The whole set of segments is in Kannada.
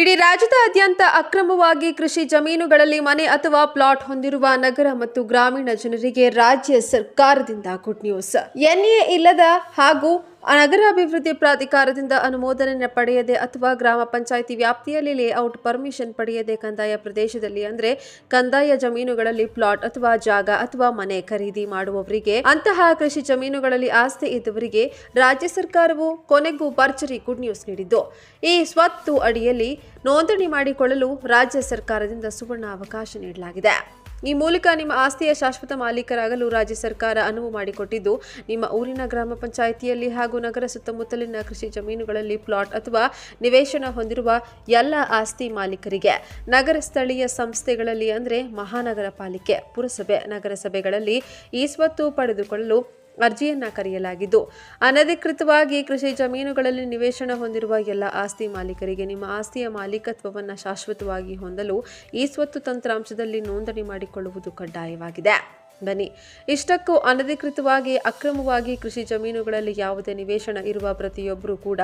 ಇಡೀ ರಾಜ್ಯದಾದ್ಯಂತ ಅಕ್ರಮವಾಗಿ ಕೃಷಿ ಜಮೀನುಗಳಲ್ಲಿ ಮನೆ ಅಥವಾ ಪ್ಲಾಟ್ ಹೊಂದಿರುವ ನಗರ ಮತ್ತು ಗ್ರಾಮೀಣ ಜನರಿಗೆ ರಾಜ್ಯ ಸರ್ಕಾರದಿಂದ ಗುಡ್ ನ್ಯೂಸ್. ಎನ್ಎ ಇಲ್ಲದ ಹಾಗೂ ನಗರಾಭಿವೃದ್ಧಿ ಪ್ರಾಧಿಕಾರದಿಂದ ಅನುಮೋದನೆ ಪಡೆಯದೆ ಅಥವಾ ಗ್ರಾಮ ಪಂಚಾಯಿತಿ ವ್ಯಾಪ್ತಿಯಲ್ಲಿ ಲೇಔಟ್ ಪರ್ಮಿಷನ್ ಪಡೆಯದೆ ಕಂದಾಯ ಪ್ರದೇಶದಲ್ಲಿ ಅಂದ್ರೆ ಕಂದಾಯ ಜಮೀನುಗಳಲ್ಲಿ ಪ್ಲಾಟ್ ಅಥವಾ ಜಾಗ ಅಥವಾ ಮನೆ ಖರೀದಿ ಮಾಡುವವರಿಗೆ, ಅಂತಹ ಕೃಷಿ ಜಮೀನುಗಳಲ್ಲಿ ಆಸ್ತಿ ಇದ್ದವರಿಗೆ ರಾಜ್ಯ ಸರ್ಕಾರವು ಕೊನೆಗೂ ಭರ್ಜರಿ ಗುಡ್ ನ್ಯೂಸ್ ನೀಡಿದ್ದು. ಈ ಸ್ವತ್ತು ಅಡಿಯಲ್ಲಿ ನೋಂದಣಿ ಮಾಡಿಕೊಳ್ಳಲು ರಾಜ್ಯ ಸರ್ಕಾರದಿಂದ ಸುವರ್ಣ ಅವಕಾಶ ನೀಡಲಾಗಿದೆ. ಈ ಮೂಲಕ ನಿಮ್ಮ ಆಸ್ತಿಯ ಶಾಶ್ವತ ಮಾಲೀಕರಾಗಲು ರಾಜ್ಯ ಸರ್ಕಾರ ಅನುವು ಮಾಡಿಕೊಟ್ಟಿದ್ದು, ನಿಮ್ಮ ಊರಿನ ಗ್ರಾಮ ಪಂಚಾಯಿತಿಯಲ್ಲಿ ಹಾಗೂ ನಗರ ಸುತ್ತಮುತ್ತಲಿನ ಕೃಷಿ ಜಮೀನುಗಳಲ್ಲಿ ಪ್ಲಾಟ್ ಅಥವಾ ನಿವೇಶನ ಹೊಂದಿರುವ ಎಲ್ಲ ಆಸ್ತಿ ಮಾಲೀಕರಿಗೆ. ನಗರ ಸ್ಥಳೀಯ ಸಂಸ್ಥೆಗಳಲ್ಲಿ ಅಂದರೆ ಮಹಾನಗರ ಪಾಲಿಕೆ, ಪುರಸಭೆ, ನಗರಸಭೆಗಳಲ್ಲಿ ಈ ಸ್ವತ್ತು ಪಡೆದುಕೊಳ್ಳಲು ಅರ್ಜಿಯನ್ನ ಕರೆಯಲಾಗಿದ್ದು, ಅನಧಿಕೃತವಾಗಿ ಕೃಷಿ ಜಮೀನುಗಳಲ್ಲಿ ನಿವೇಶನ ಹೊಂದಿರುವ ಎಲ್ಲ ಆಸ್ತಿ ಮಾಲೀಕರಿಗೆ ನಿಮ್ಮ ಆಸ್ತಿಯ ಮಾಲೀಕತ್ವವನ್ನು ಶಾಶ್ವತವಾಗಿ ಹೊಂದಲು ಈ ಸ್ವತ್ತು ತಂತ್ರಾಂಶದಲ್ಲಿ ನೋಂದಣಿ ಮಾಡಿಕೊಳ್ಳುವುದು ಕಡ್ಡಾಯವಾಗಿದೆ. ಬನ್ನಿ. ಇಷ್ಟಕ್ಕೂ ಅನಧಿಕೃತವಾಗಿ ಅಕ್ರಮವಾಗಿ ಕೃಷಿ ಜಮೀನುಗಳಲ್ಲಿ ಯಾವುದೇ ನಿವೇಶನ ಇರುವ ಪ್ರತಿಯೊಬ್ಬರೂ ಕೂಡ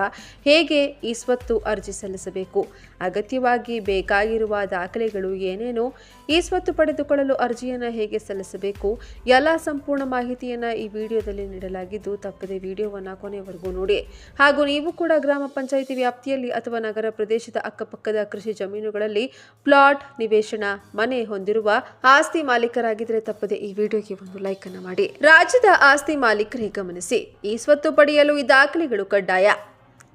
ಹೇಗೆ ಈ ಸ್ವತ್ತು ಅರ್ಜಿ ಸಲ್ಲಿಸಬೇಕು? ಅಗತ್ಯವಾಗಿ ಬೇಕಾಗಿರುವ ದಾಖಲೆಗಳು ಏನೇನು? ಈ ಸ್ವತ್ತು ಪಡೆದುಕೊಳ್ಳಲು ಅರ್ಜಿಯನ್ನು ಹೇಗೆ ಸಲ್ಲಿಸಬೇಕು? ಎಲ್ಲ ಸಂಪೂರ್ಣ ಮಾಹಿತಿಯನ್ನು ಈ ವಿಡಿಯೋದಲ್ಲಿ ನೀಡಲಾಗಿದ್ದು ತಪ್ಪದೆ ವಿಡಿಯೋವನ್ನು ಕೊನೆಯವರೆಗೂ ನೋಡಿ. ಹಾಗೂ ನೀವು ಕೂಡ ಗ್ರಾಮ ಪಂಚಾಯಿತಿ ವ್ಯಾಪ್ತಿಯಲ್ಲಿ ಅಥವಾ ನಗರ ಪ್ರದೇಶದ ಅಕ್ಕಪಕ್ಕದ ಕೃಷಿ ಜಮೀನುಗಳಲ್ಲಿ ಪ್ಲಾಟ್, ನಿವೇಶನ, ಮನೆ ಹೊಂದಿರುವ ಆಸ್ತಿ ಮಾಲೀಕರಾಗಿದ್ದರೆ ತಪ್ಪದೆ ಈ ವಿಡಿಯೋಗೆ ಒಂದು ಲೈಕ್ ಅನ್ನು ಮಾಡಿ. ರಾಜ್ಯದ ಆಸ್ತಿ ಮಾಲೀಕರೇ ಗಮನಿಸಿ. ಈ ಸ್ವತ್ತು ಪಡೆಯಲು ಈ ದಾಖಲೆಗಳು ಕಡ್ಡಾಯ.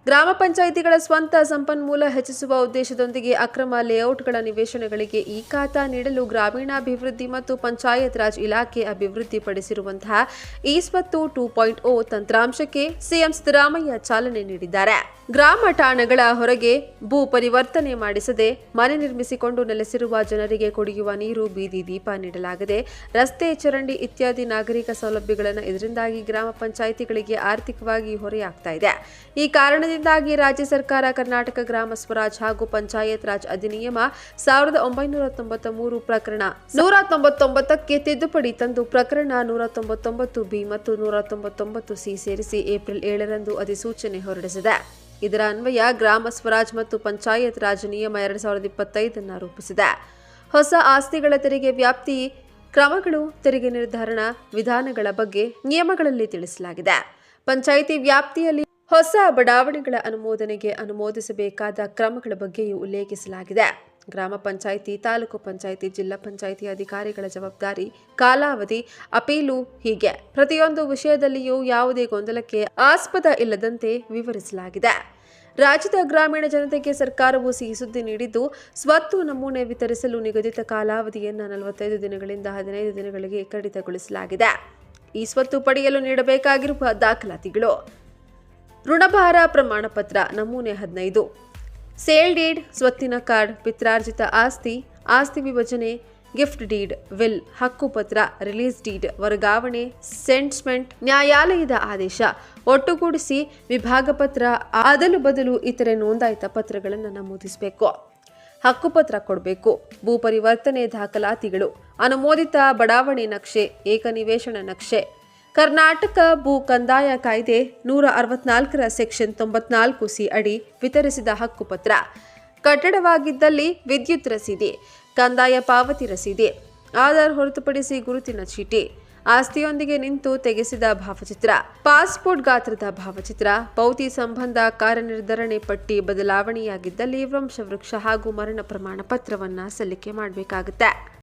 ಗ್ರಾಮ ಪಂಚಾಯಿತಿಗಳ ಸ್ವಂತ ಸಂಪನ್ಮೂಲ ಹೆಚ್ಚಿಸುವ ಉದ್ದೇಶದೊಂದಿಗೆ ಅಕ್ರಮ ಲೇಔಟ್ಗಳ ನಿವೇಶನಗಳಿಗೆ ಈ ಖಾತಾ ನೀಡಲು ಗ್ರಾಮೀಣಾಭಿವೃದ್ಧಿ ಮತ್ತು ಪಂಚಾಯತ್ ರಾಜ್ ಇಲಾಖೆ ಅಭಿವೃದ್ಧಿಪಡಿಸಿರುವಂತಹ ಈಸ್ವತ್ತು ಸ್ವತ್ತು ಟೂ ಪಾಯಿಂಟ್ ಓ ತಂತ್ರಾಂಶಕ್ಕೆ ಸಿಎಂ ಸಿದ್ದರಾಮಯ್ಯ ಚಾಲನೆ ನೀಡಿದ್ದಾರೆ. ಗ್ರಾಮ ಠಾಣಗಳ ಹೊರಗೆ ಭೂ ಪರಿವರ್ತನೆ ಮಾಡಿಸದೆ ಮನೆ ನಿರ್ಮಿಸಿಕೊಂಡು ನೆಲೆಸಿರುವ ಜನರಿಗೆ ಕುಡಿಯುವ ನೀರು, ಬೀದಿ, ದೀಪ ನೀಡಲಾಗದೆ. ರಸ್ತೆ ಚರಂಡಿ ಇತ್ಯಾದಿ ನಾಗರಿಕ ಸೌಲಭ್ಯಗಳನ್ನು ಇದರಿಂದಾಗಿ ಗ್ರಾಮ ಪಂಚಾಯಿತಿಗಳಿಗೆ ಆರ್ಥಿಕವಾಗಿ ಹೊರೆಯಾಗ್ತಾ ಇದೆ. ಈ ಕಾರಣದಿಂದಾಗಿ ರಾಜ್ಯ ಸರ್ಕಾರ, ಕರ್ನಾಟಕ ಗ್ರಾಮ ಸ್ವರಾಜ್ ಹಾಗೂ ಪಂಚಾಯತ್ ರಾಜ್ ಅಧಿನಿಯಮ ಸಾವಿರದ ಒಂಬೈನೂರ ತೊಂಬತ್ತ ಮೂರು ಪ್ರಕರಣ. ನೂರ ತೊಂಬತ್ತೊಂಬತ್ತಕ್ಕೆ ತಿದ್ದುಪಡಿ ತಂದು ಪ್ರಕರಣ ನೂರ ತೊಂಬತ್ತೊಂಬತ್ತು ಬಿ ಮತ್ತು ನೂರ ತೊಂಬತ್ತೊಂಬತ್ತು ಸಿ ಸೇರಿಸಿ ಏಪ್ರಿಲ್ ಏಳರಂದು ಅಧಿಸೂಚನೆ ಹೊರಡಿಸಿದೆ. ಇದರ ಅನ್ವಯ ಗ್ರಾಮ ಸ್ವರಾಜ್ ಮತ್ತು ಪಂಚಾಯತ್ ರಾಜ್ ನಿಯಮ ಎರಡ್ ಸಾವಿರದ ಇಪ್ಪತ್ತೈದನ್ನು ರೂಪಿಸಿದೆ. ಹೊಸ ಆಸ್ತಿಗಳ ತೆರಿಗೆ ವ್ಯಾಪ್ತಿ, ಕ್ರಮಗಳು ತೆರಿಗೆ ನಿರ್ಧಾರಣಾ ವಿಧಾನಗಳ ಬಗ್ಗೆ ನಿಯಮಗಳಲ್ಲಿ ತಿಳಿಸಲಾಗಿದೆ. ಪಂಚಾಯಿತಿ ವ್ಯಾಪ್ತಿಯಲ್ಲಿ ಹೊಸ ಬಡಾವಣೆಗಳ ಅನುಮೋದನೆಗೆ ಅನುಮೋದಿಸಬೇಕಾದ ಕ್ರಮಗಳ ಬಗ್ಗೆಯೂ ಉಲ್ಲೇಖಿಸಲಾಗಿದೆ. ಗ್ರಾಮ ಪಂಚಾಯಿತಿ, ತಾಲೂಕು ಪಂಚಾಯಿತಿ, ಜಿಲ್ಲಾ ಪಂಚಾಯಿತಿ ಅಧಿಕಾರಿಗಳ ಜವಾಬ್ದಾರಿ ಕಾಲಾವಧಿ, ಅಪೀಲು ಹೀಗೆ. ಪ್ರತಿಯೊಂದು ವಿಷಯದಲ್ಲಿಯೂ ಯಾವುದೇ ಗೊಂದಲಕ್ಕೆ ಆಸ್ಪದ ಇಲ್ಲದಂತೆ ವಿವರಿಸಲಾಗಿದೆ. ರಾಜ್ಯದ ಗ್ರಾಮೀಣ ಜನತೆಗೆ ಸರ್ಕಾರವು ಸಿಹಿ ಸುದ್ದಿ ನೀಡಿದ್ದು, ಸ್ವತ್ತು ನಮೂನೆ ವಿತರಿಸಲು ನಿಗದಿತ ಕಾಲಾವಧಿಯನ್ನು ನಲವತ್ತೈದು ದಿನಗಳಿಂದ ಹದಿನೈದು ದಿನಗಳಿಗೆ ಕಡಿತಗೊಳಿಸಲಾಗಿದೆ. ಈ ಸ್ವತ್ತು ಪಡೆಯಲು ನೀಡಬೇಕಾಗಿರುವ ದಾಖಲಾತಿಗಳು ಋಣಭಾರ ಪ್ರಮಾಣ ಪತ್ರ ನಮೂನೆ ಹದಿನೈದು. ಸೇಲ್ ಡೀಡ್, ಸ್ವತ್ತಿನ ಕಾರ್ಡ್, ಪಿತ್ರಾರ್ಜಿತ ಆಸ್ತಿ ಆಸ್ತಿ ವಿಭಜನೆ, ಗಿಫ್ಟ್ ಡೀಡ್, ವಿಲ್ ಹಕ್ಕುಪತ್ರ ರಿಲೀಸ್ ಡೀಡ್, ವರ್ಗಾವಣೆ, ಸೆಂಟ್ಸ್ಮೆಂಟ್, ನ್ಯಾಯಾಲಯದ ಆದೇಶ, ಒಟ್ಟುಗೂಡಿಸಿ ವಿಭಾಗ ಪತ್ರ, ಅದಲು ಬದಲು ಇತರೆ ನೋಂದಾಯಿತ ಪತ್ರಗಳನ್ನು ನಮೂದಿಸಬೇಕು. ಹಕ್ಕುಪತ್ರ ಕೊಡಬೇಕು. ಭೂ ಪರಿವರ್ತನೆ ದಾಖಲಾತಿಗಳು, ಅನುಮೋದಿತ ಬಡಾವಣೆ ನಕ್ಷೆ, ಏಕನಿವೇಶನ ನಕ್ಷೆ. ಕರ್ನಾಟಕ ಭೂ ಕಂದಾಯ ಕಾಯ್ದೆ ನೂರ ಅರವತ್ನಾಲ್ಕರ ಸೆಕ್ಷನ್ ತೊಂಬತ್ನಾಲ್ಕು ಸಿ ಅಡಿ ವಿತರಿಸಿದ ಹಕ್ಕುಪತ್ರ ಕಟ್ಟಡವಾಗಿದ್ದಲ್ಲಿ ವಿದ್ಯುತ್ ರಸೀದಿ, ಕಂದಾಯ ಪಾವತಿ ರಸೀದಿ, ಆಧಾರ್ ಹೊರತುಪಡಿಸಿ ಗುರುತಿನ ಚೀಟಿ, ಆಸ್ತಿಯೊಂದಿಗೆ ನಿಂತು ತೆಗೆಸಿದ ಭಾವಚಿತ್ರ, ಪಾಸ್ಪೋರ್ಟ್ ಗಾತ್ರದ ಭಾವಚಿತ್ರ, ಪೌತಿ ಸಂಬಂಧ ಕಾರ್ಯನಿರ್ಧರಣೆ ಪಟ್ಟಿ ಬದಲಾವಣೆಯಾಗಿದ್ದಲ್ಲಿ ವಂಶವೃಕ್ಷ ಹಾಗೂ ಮರಣ ಪ್ರಮಾಣ ಪತ್ರವನ್ನು ಸಲ್ಲಿಕೆ ಮಾಡಬೇಕಾಗುತ್ತೆ.